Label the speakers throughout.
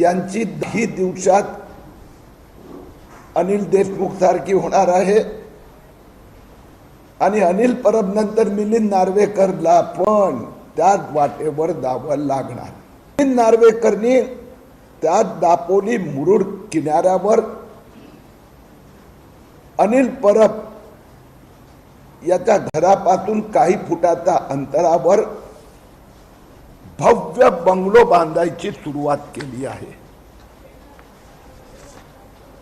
Speaker 1: यांची दही दिवसात अनिल देशमुख सारखी होणार आहे. आणि अनिल परब नंतर मिलिंद नार्वेकरला पण त्याच वाटेवर दावायला लागणार. मिलिंद नार्वेकरनी त्याच दापोली मुरुड किनाऱ्यावर अनिल परब याच्या घरापासून काही फुटाच्या अंतरावर भव्य बंगलो बांधायची सुरुवात केली आहे.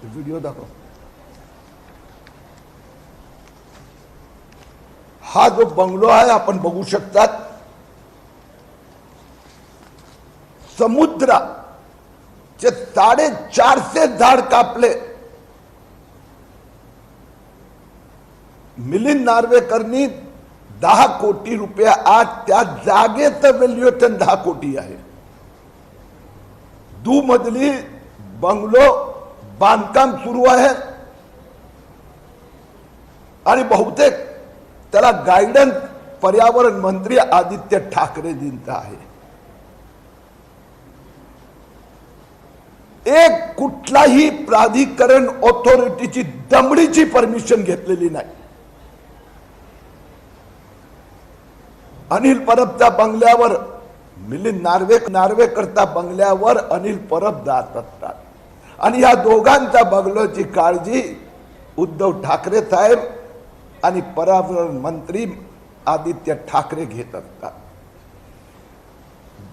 Speaker 1: व्हिडिओ दाखव. हा जो बंगलो आहे आपण बघू शकतात. समुद्राचे साडेचारशे झाड कापले. मिलिंद नार्वेकरनी दहा कोटी रुपये आज त्या जागेचं व्हॅल्युएशन दहा कोटी आहे. दुमजली बंगलो बांधकाम सुरू आहे. आणि बहुतेक त्याला गायडन्स पर्यावरण मंत्री आदित्य ठाकरेजींचा आहे. एक कुठलाही प्राधिकरण ऑथॉरिटीची दमडीची परमिशन घेतलेली नाही. अनिल परबच्या बंगल्यावर मिलिंद नार्वे नार्वेकरता बंगल्यावर अनिल परब जात असतात आणि या दोघांच्या बंगल्याची काळजी उद्धव ठाकरे साहेब आणि पर्यावरण मंत्री आदित्य ठाकरे घेत असतात.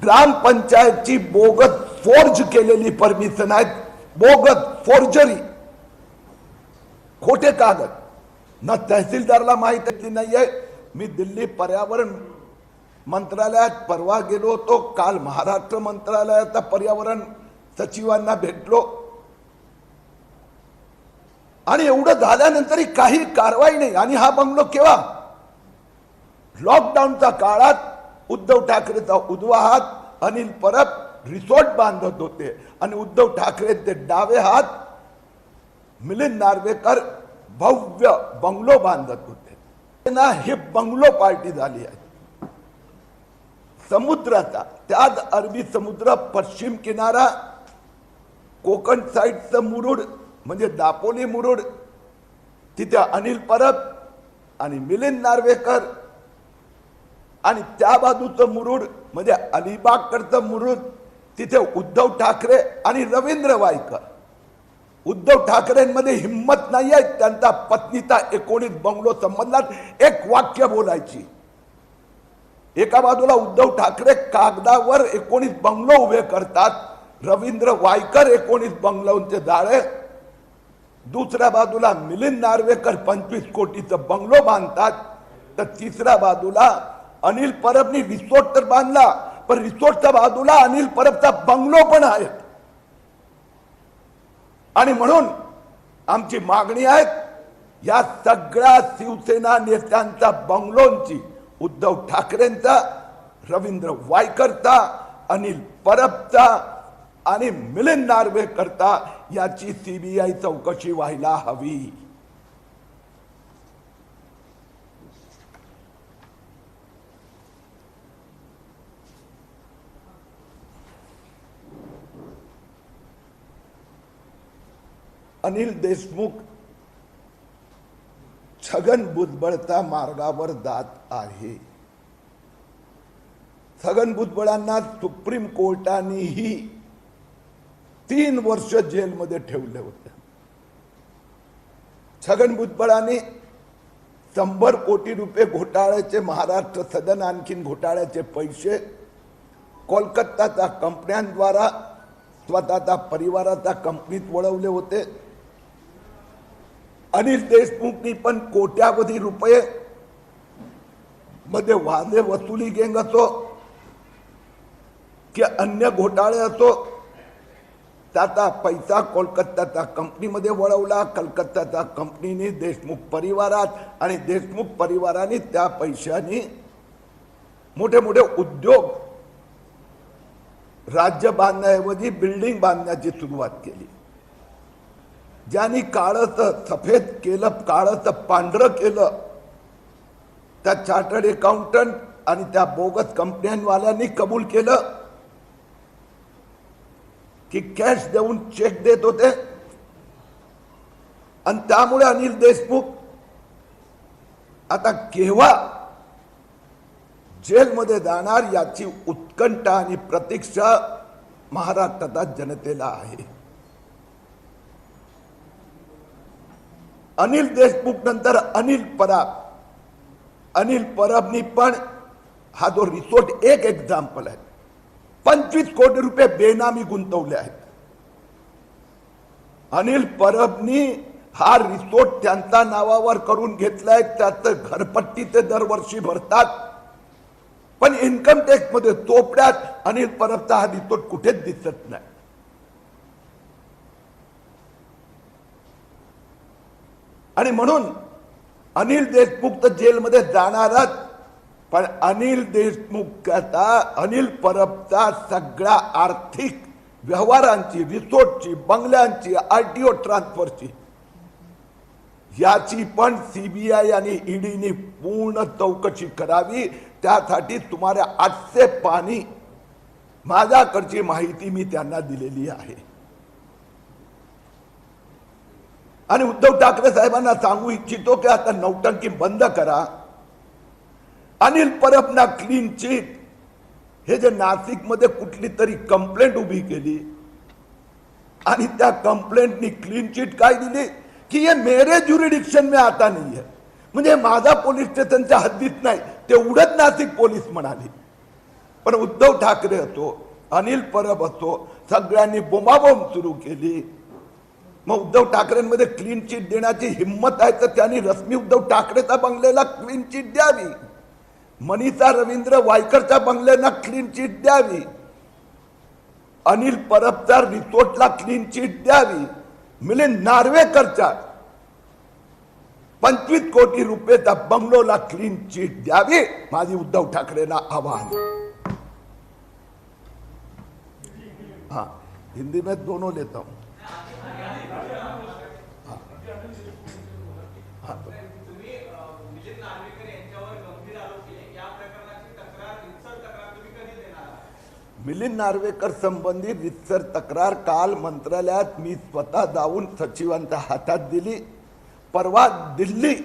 Speaker 1: ग्रामपंचायतची बोगत फोर्ज केलेली परमिशन आहे बोगत फोर्जरी. खोटे कागद. ना तहसीलदारला माहिती नाहीये. मी दिल्ली पर्यावरण मंत्रालयात परवा गेलो होतो. काल महाराष्ट्र मंत्रालयाचा पर्यावरण सचिवांना भेटलो. आणि एवढं झाल्यानंतरही काही कारवाई नाही. आणि हा बंगलो केव्हा? लॉकडाऊनच्या काळात उद्धव ठाकरेचा उजवा हात अनिल परब रिसॉर्ट बांधत होते. आणि उद्धव ठाकरे ते डावे हात मिलिंद नार्वेकर भव्य बंगलो बांधत होते. ना हे बंगलो पार्टी झाली आहे. समुद्राचा त्याच अरबी समुद्र पश्चिम किनारा कोकण साईडचं मुरुड म्हणजे दापोली मुरुड तिथे अनिल परब आणि मिलिंद नार्वेकर आणि त्या बाजूचं मुरुड म्हणजे अलिबागकडचं मुरुड तिथे उद्धव ठाकरे आणि रवींद्र वायकर. उद्धव ठाकरेंमध्ये हिंमत नाही आहे त्यांचा पत्नीचा एकोणीस बंगलो संबंधात एक वाक्य बोलायची. एका बाजूला उद्धव ठाकरे कागदावर एकोणीस बंगलो उभे करतात. रवींद्र वायकर एकोणीस बंगलोंचे जाळे. दुसऱ्या बाजूला मिलिंद नार्वेकर पंचवीस कोटीचं बंगलो बांधतात. तर तिसऱ्या बाजूला अनिल परबनी रिसोर्ट तर बांधला पण रिसोर्टच्या बाजूला अनिल परबचा बंगलो पण आहे आणि म्हणून आमची मागणी आहे या सगळ्या शिवसेना नेत्यांच्या बंगलोंची उद्धव ठाकरेंचा रवींद्र वायकरचा अनिल परबचा आणि मिलिंद नार्वेकरता याची सीबीआय चौकशी व्हायला हवी. अनिल देशमुख छगन भुजबळच्या मार्गावर जात आहे. छगन भुजबळांना सुप्रीम कोर्टानेही तीन वर्ष जेलमध्ये ठेवले होते. छगन भुजबळांनी शंभर कोटी रुपये घोटाळ्याचे महाराष्ट्र सदन आणखीन घोटाळ्याचे पैसे कोलकाताच्या कंपन्यांद्वारा स्वतःच्या परिवाराच्या कंपनीत वळवले होते. अनिल देशमुखनी पण कोट्यावधी रुपये मध्ये वादे वसुली गँग असो की अन्य घोटाळे असो त्याचा पैसा कोलकात्याच्या कंपनीमध्ये वळवला. कलकत्त्याच्या कंपनीने देशमुख परिवारात आणि देशमुख परिवाराने त्या पैशाने मोठे मोठे उद्योग राज्य बांधण्याऐवजी बिल्डिंग बांधण्याची सुरुवात केली. ज्यांनी काळं सफेद केलं काळं पांढरं केलं त्या चार्टर्ड अकाउंटंट आणि त्या बोगस कंपन्यांवाल्यांनी कबूल केलं की कॅश देऊन चेक देत होते. आणि त्यामुळे अनिल देशमुख आता केव्हा जेलमध्ये जाणार याची उत्कंठा आणि प्रतीक्षा महाराष्ट्रात जनतेला आहे. अनिल देशमुख नंतर अनिल परब अनिल परबनी पण हा जो रिसोर्ट एक एक्झाम्पल आहे. पंचवीस कोटी रुपये बेनामी गुंतवले आहेत. अनिल परबनी हा रिसोर्ट त्यांच्या नावावर करून घेतलाय त्याचं घरपट्टी ते दरवर्षी भरतात. पण इन्कम टॅक्समध्ये चोपड्यात अनिल परबचा हा रिसोर्ट कुठेच दिसत नाही. आणि म्हणून अनिल देशमुख तर जेलमध्ये जाणारच. पण अनिल देशमुखचा अनिल परबचा सगळ्या आर्थिक व्यवहारांची रिसोर्टची बंगल्यांची आरटीओ ट्रान्सफरची. याची पण सीबीआय आणि ईडीने पूर्ण चौकशी करावी. त्यासाठी तुम्हाला आठशे पाणी माझ्याकडची माहिती मी त्यांना दिलेली आहे. आणि उद्धव ठाकरे साहेबांना सांगू इच्छितो की आता नौटंकी बंद करा. अनिल परबना क्लीन चिट हे जे नाशिकमध्ये कुठली तरी कंप्लेंट उभी केली. आणि त्या कंप्लेंटनी क्लीन चिट काय दिली? की हे मेरे ज्युरिडिक्शन में आता नाही आहे म्हणजे माझा पोलीस स्टेशनच्या हद्दीत नाही. तेवढंच नाशिक पोलीस म्हणाले. पण उद्धव ठाकरे असो अनिल परब असो सगळ्यांनी बोमाबोंब सुरू केली. मग उद्धव ठाकरेंमध्ये क्लीन चिट देण्याची हिंमत आहे तर त्यांनी रश्मी उद्धव ठाकरेचा बंगल्याला क्लीन चिट द्यावी. मनीषा रवींद्र वायकरच्या बंगल्यांना क्लीन चिट द्यावी. अनिल परबचा रिसोर्टला क्लीन चिट द्यावी. मिलिंद नार्वेकरच्या पंचवीस कोटी रुपयेचा बंगलोला क्लीन चिट द्यावी माझी उद्धव ठाकरेंना आवाहन. हाँ हिंदी में दोनों लेता हूं
Speaker 2: तुम्ही अ, मिलिंद नार्वेकर यांच्यावर गंभीर आरोप केले या प्रकरणाची तक्रार रितसर तक्रार तुम्ही कधी देणार आहात?
Speaker 1: मिलिंद नार्वेकर संबंधी रितसर तक्रार काल मंत्रालयात मी स्वतः जाऊन सचिवांच्या हातात दिली. परवा दिल्ली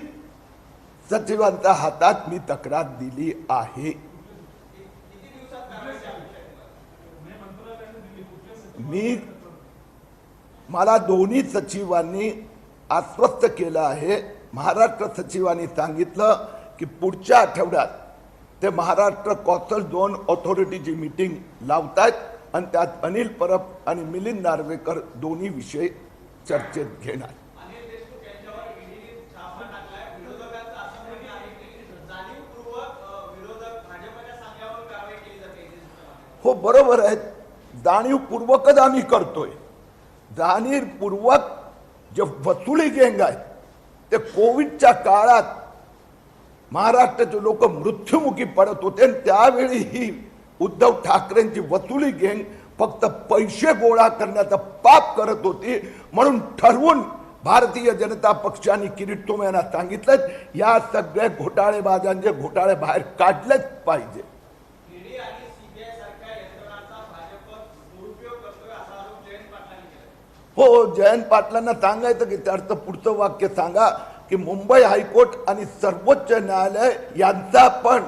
Speaker 1: सचिवांच्या हातात मी तक्रार दिली आहे. मी मला दोन्ही सचिवांनी आश्वस्त केलं आहे. महाराष्ट्र सचिवांनी सांगितलं की पुढच्या आठवड्यात ते महाराष्ट्र कॉस्टल झोन ऑथॉरिटीची मीटिंग लावतायत आणि त्यात अनिल परब आणि मिलिंद नार्वेकर दोन्ही विषय चर्चेत घेणार. हो बरोबर आहे. जाणीवपूर्वकच आम्ही करतोय. जाणीवपूर्वक जे वसुली गँग आहेत ते कोविडच्या काळात महाराष्ट्राचे लोक मृत्युमुखी पडत होते आणि त्यावेळी ही उद्धव ठाकरेंची वसुली गँग फक्त पैसे गोळा करण्याचं पाप करत होती म्हणून ठरवून भारतीय जनता पक्षाने किरीट सोम यांना सांगितलं या सगळ्या घोटाळेबाजांचे घोटाळे बाहेर काढलेच पाहिजे. हो जयंत पाटलांना सांगायचं की त्याचं पुढचं वाक्य सांगा. की मुंबई हायकोर्ट आणि सर्वोच्च न्यायालय यांचा पण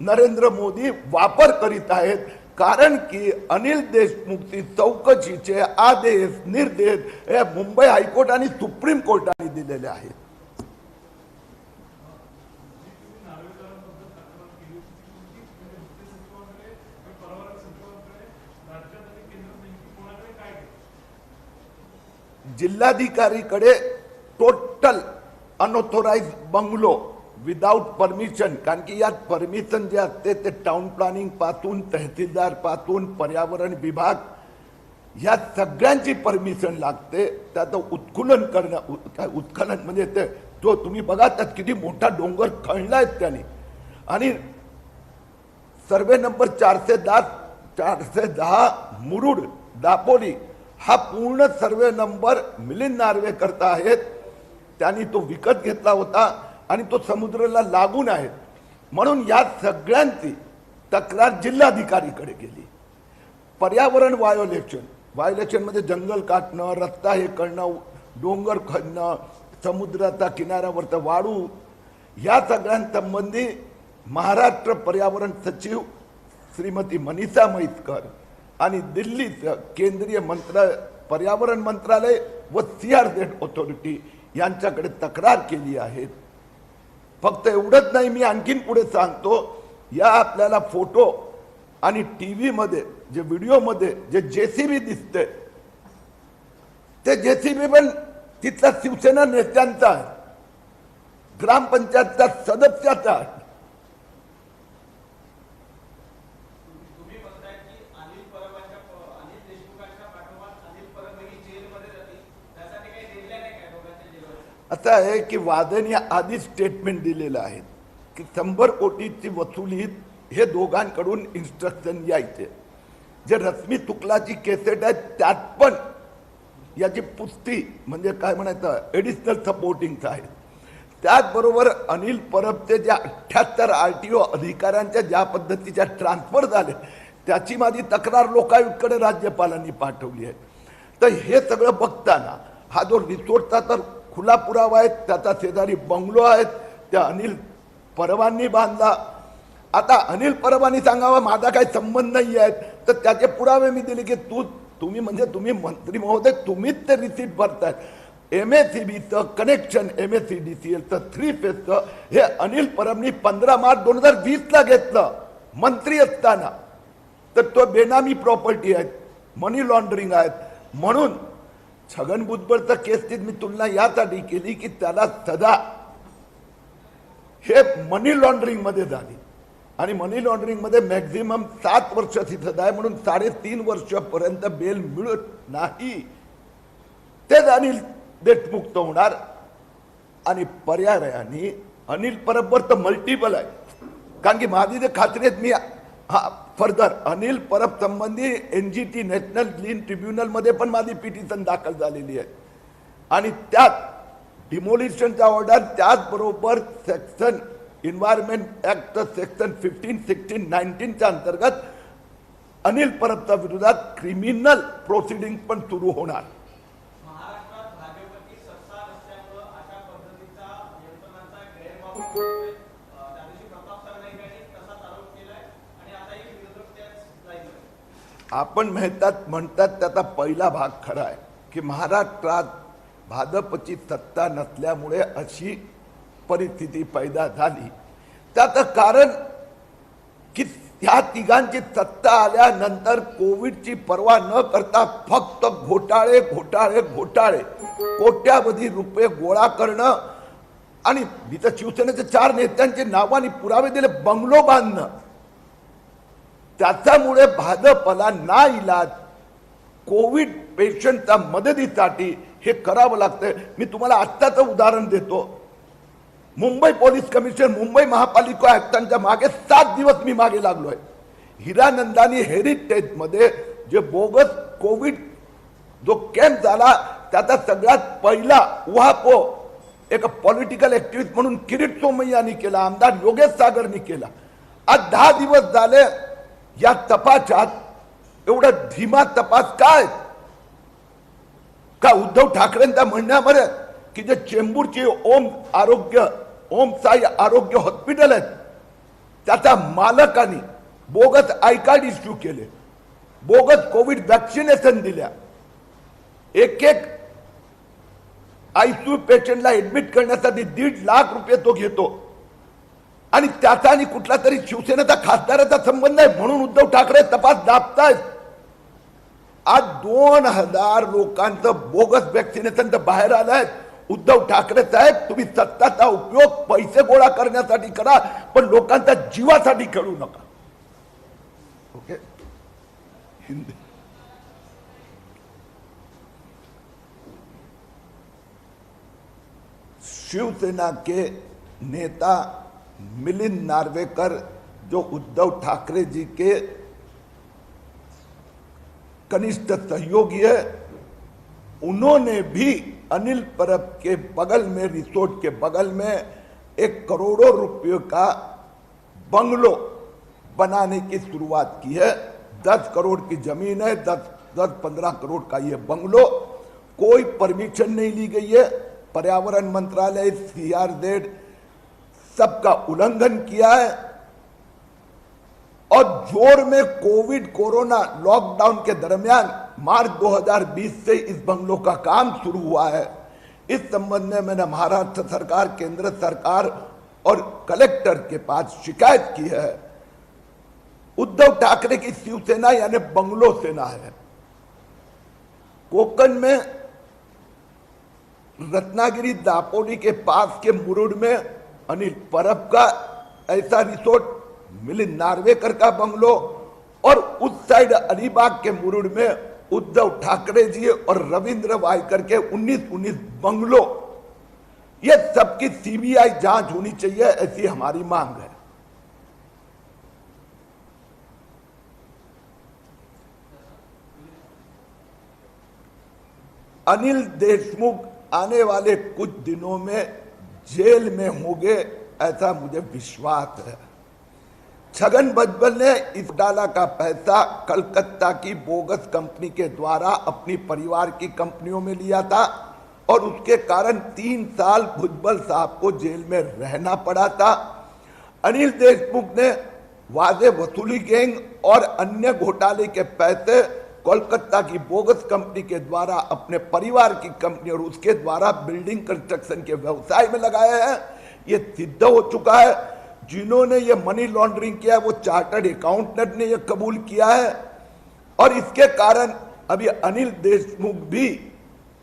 Speaker 1: नरेंद्र मोदी वापर करीत आहेत. कारण की अनिल देशमुखची चौकशीचे आदेश निर्देश हे मुंबई हायकोर्ट आणि सुप्रीम कोर्टाने दिलेले आहेत. जिल्हाधिकारीकडे total unauthorise bungalow without permission कारण की यात परमिशन जे असते ते टाउन प्लॅनिंगपासून तहसीलदारपासून पर्यावरण विभाग ह्या सगळ्यांची परमिशन लागते. त्याचं उत्खनन करणं काय उत्खनन म्हणजे ते जो तुम्ही बघा त्यात किती मोठा डोंगर खणलाय त्याने. आणि सर्वे नंबर चारशे दहा चारशे दहा मुरुड दापोली हा पूर्ण सर्वे नंबर मिलिंद नार्वे करता आहेत. त्यांनी तो विकत घेतला होता आणि तो समुद्राला लागून आहे. म्हणून या सगळ्यांची तक्रार जिल्हाधिकारीकडे गेली. पर्यावरण वायोलेशन वायोलेशनमध्ये म्हणजे जंगल काटणं रस्ता हे करणं डोंगर खणणं समुद्राचा किनाऱ्यावरचं वाळू या सगळ्यांसंबंधी महाराष्ट्र पर्यावरण सचिव श्रीमती मनीषा मैतकर आणि दिल्लीचं केंद्रीय मंत्र पर्यावरण मंत्रालय व सी आर झेड ऑथॉरिटी यांच्याकडे तक्रार केली आहे. फक्त एवढंच नाही मी आणखीन पुढे सांगतो. या आपल्याला फोटो आणि टी व्हीमध्ये जे व्हिडिओमध्ये जे जे सी बी दिसते ते जे सी बी पण तिथला शिवसेना नेत्यांचा आहे. ग्रामपंचायतचा सदस्याचा आहे
Speaker 2: तुम्ही म्हणताय की अनिल परबांच्या प- अनिल देशमुखांच्या पाठोपाठ अनिल परब ही जेलमध्ये जातील त्यासाठी काही डेडलाईन आहे काय दोघांच्या जेलवर
Speaker 1: असं आहे की वादन या आधीच स्टेटमेंट दिलेलं आहे की शंभर कोटीची वसुली हे दोघांकडून इन्स्ट्रक्शन यायचे. जे रश्मी तुकलाची केसेट आहे त्यात पण याची पुस्ती म्हणजे काय म्हणायचं एडिशनल सपोर्टिंग आहे त्याचबरोबर अनिल परबचे ज्या अठ्ठ्याहत्तर आर टी ओ अधिकाऱ्यांच्या ज्या पद्धतीच्या ट्रान्सफर झाले त्याची माझी तक्रार लोकायुक्तकडे राज्यपालांनी पाठवली आहे. तर हे सगळं बघताना हा जो रिसोर्टचा तर खुला पुरावा आहे त्याचा शेजारी बंगलो आहेत त्या अनिल परबांनी बांधला. आता अनिल परबांनी सांगावा माझा काही संबंध नाही आहे तर त्याचे पुरावे मी दिले की तू तुम्ही म्हणजे तुम्ही मंत्री महोदय तुम्हीच ते रिसीट भरतायत M S C बीचं connection M S C D C एलचं three फेजचं हे अनिल परबनी पंधरा मार्च दोन हजार वीसला घेतलं. मंत्री असताना. तर तो बेनामी प्रॉपर्टी आहेत मनी लॉन्ड्रिंग आहेत. म्हणून छगन भुजबळचं केसची मी तुलना यासाठी केली की त्याला सदा हे मनी लॉन्ड्रिंगमध्ये झाली. आणि मनी लॉन्ड्रिंगमध्ये मॅक्झिमम सात वर्षाची सजा आहे म्हणून साडेतीन वर्षापर्यंत बेल मिळत नाही. तेच अनिल देशमुक्त होणार आणि पर्यायाने अनिल परबवर तर मल्टिपल आहे. कारण की माझी जे खात्री आहेत मी हा फर्दर अनिल परब संबंधी N G T national green ट्रिब्युनलमध्ये पण माझी पिटिशन दाखल झालेली आहे. आणि त्यात डिमोलिशनचा ऑर्डर त्याचबरोबर section environment act section fifteen sixteen नाईन्टीनच्या अंतर्गत अनिल परबच्या विरोधात क्रिमिनल प्रोसिडिंग पण सुरू होणार. आपण म्हणतात म्हणतात त्याचा पहिला भाग खरा आहे. की महाराष्ट्रात भाजपची सत्ता नसल्यामुळे अशी परिस्थिती पैदा झाली. त्याचं कारण की ह्या तिघांची सत्ता आल्यानंतर कोविडची पर्वा न करता फक्त घोटाळे घोटाळे घोटाळे कोट्यावधी रुपये गोळा करणं आणि तिथं शिवसेनेच्या चार नेत्यांचे नावाने पुरावे दिले बंगलो बांधणं. त्याच्यामुळे भाजपला ना इलाज कोविड पेशंटच्या मदतीसाठी हे करावं लागतंय. मी तुम्हाला आत्ताचं उदाहरण देतो. मुंबई पोलीस कमिशनर मुंबई महापालिका आयुक्तांच्या मागे सात दिवस मी मागे लागलो आहे हिरानंदानी हेरिटेजमध्ये जे बोगस कोविड जो कॅम्प झाला त्याचा सगळ्यात पहिला उहापो एक पॉलिटिकल ऍक्टिव्हिस्ट म्हणून किरीट सोमय्यानी केला आमदार योगेश सागरनी केला. आज दहा दिवस झाले या तपासात एवढा धीमा तपास काय? का उद्धव ठाकरेंचा म्हणण्यामध्ये की जे चेंबूरचे ओम आरोग्य ओम साई आरोग्य हॉस्पिटल आहेत त्याचा मालकाने बोगस आय कार्ड इश्यू केले बोगस कोविड वॅक्सिनेशन दिल्या. एक एक आयसीयू पेशंटला ऍडमिट करण्यासाठी दीड लाख रुपये तो घेतो. आणि त्याचा आणि कुठला तरी शिवसेनेचा खासदाराचा संबंध आहे म्हणून उद्धव ठाकरे तपास दाबतायत. आज दोन हजार लोकांचं बोगस वॅक्सिनेशन तर बाहेर आलंय. उद्धव ठाकरे साहेब तुम्ही सत्ताचा उपयोग पैसे गोळा करण्यासाठी करा पण लोकांच्या जीवासाठी करू नका. ओके? हिंदी. शिवसेना के नेता मिलिंद नार्वेकर जो उद्धव ठाकरे जी के कनिष्ठ सहयोगी है, उन्होंने भी अनिल परब के बगल में, रिसोर्ट के बगल में एक करोड़ों रुपये का बंगलो बनाने की शुरुआत की है। दस करोड़ की ज़मीन है, दस दस पंद्रह करोड़ का ये बंगलो। कोई परमिशन नहीं ली गई है। पर्यावरण मंत्रालय सीआरजेड सबका उल्लंघन किया है और ज़ोर में कोविड कोरोना लॉकडाउन के दरमियान मार्च 2020 से इस बंगलों का काम शुरू हुआ है। इस संबंध में मैंने महाराष्ट्र सरकार, केंद्र सरकार और कलेक्टर के पास शिकायत की है। उद्धव ठाकरे की शिवसेना यानी बंगलो सेना है। कोकण में रत्नागिरी दापोली के पास के मुरुड में अनिल परब का ऐसा रिसोर्ट मिलिंद नार्वेकर का बंगलो और उस साइड अलीबाग के मुरुड में उद्धव ठाकरे जी और रविंद्र वायकर के 19-19 बंगलो। ये सबकी सीबीआई जाँच होनी चाहिए, ऐसी हमारी मांग है। अनिल देशमुख आने वाले कुछ दिनों में जेल में होंगे ऐसा मुझे विश्वास है। छगन भुजबल ने इस डाला का पैसा कलकत्ता की बोगस कंपनी के द्वारा अपनी परिवार की कंपनियों में लिया था और उसके कारण तीन साल भुजबल साहब को जेल में रहना पड़ा था। अनिल देशमुख ने वादे वसूली गैंग और अन्य घोटाले के पैसे कोलकाता की बोगस कंपनी के द्वारा अपने परिवार की कंपनी और उसके द्वारा बिल्डिंग कंस्ट्रक्शन के व्यवसाय में लगाए हैं। ये सिद्ध हो चुका है। जिन्होंने ये मनी लॉन्ड्रिंग किया है, वो चार्टर्ड अकाउंटेंट ने ये कबूल किया है। और इसके कारण अभी अनिल देशमुख भी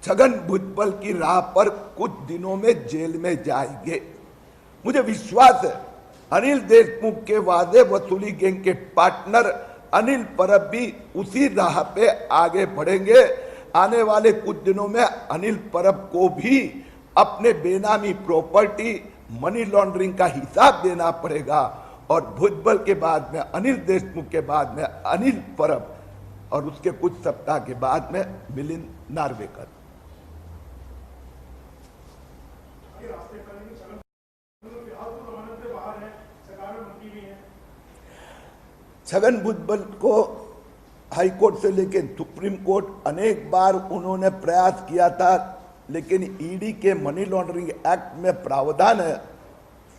Speaker 1: छगन भुजबल की राह पर कुछ दिनों में जेल में जाएँगे। मुझे विश्वास है अनिल देशमुख के वादे वसूली गैंग के पार्टनर अनिल परब भी उसी राह पे आगे बढ़ेंगे। आने वाले कुछ दिनों में अनिल परब को भी अपने बेनामी प्रॉपर्टी मनी लॉन्ड्रिंग का हिसाब देना पड़ेगा। और भुजबल के बाद में, अनिल देशमुख के बाद में अनिल परब और उसके कुछ सप्ताह के बाद में मिलिंद नार्वेकर
Speaker 3: ये रास्ते पर नहीं चलन फ़िलहाल तो जमानत से बाहर है सरकार में मंत्री भी हैं
Speaker 1: छगन भुजबल को हाई कोर्ट से लेके सुप्रीम कोर्ट अनेक बार उन्होंने प्रयास किया था, लेकिन ईडी के मनी लॉन्ड्रिंग एक्ट में प्रावधान है,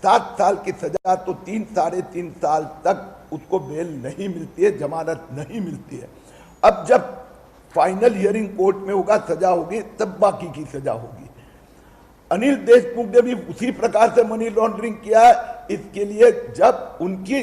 Speaker 1: सात साल की सजा तो तीन, साढ़े तीन साल तक उसको बेल नहीं मिलती है, जमानत नहीं मिलती है। अब जब फाइनल हियरिंग कोर्ट में होगा, सजा होगी, तब बाकी की सजा होगी। अनिल देशमुख ने भी उसी प्रकार से मनी लॉन्ड्रिंग किया है, इसके लिए जब उनकी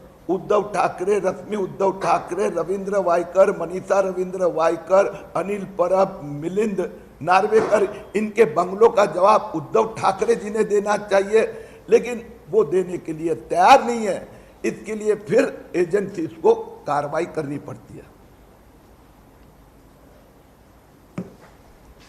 Speaker 1: उद्धव ठाकरे, रश्मि उद्धव ठाकरे, रविंद्र वायकर, मनीषा रविंद्र वायकर, अनिल परब, मिलिंद नार्वेकर, इनके बंगलों का जवाब उद्धव ठाकरे जी ने देना चाहिए। लेकिन वो देने के लिए तैयार नहीं है। इसके लिए फिर एजेंसी को कार्रवाई करनी पड़ती है।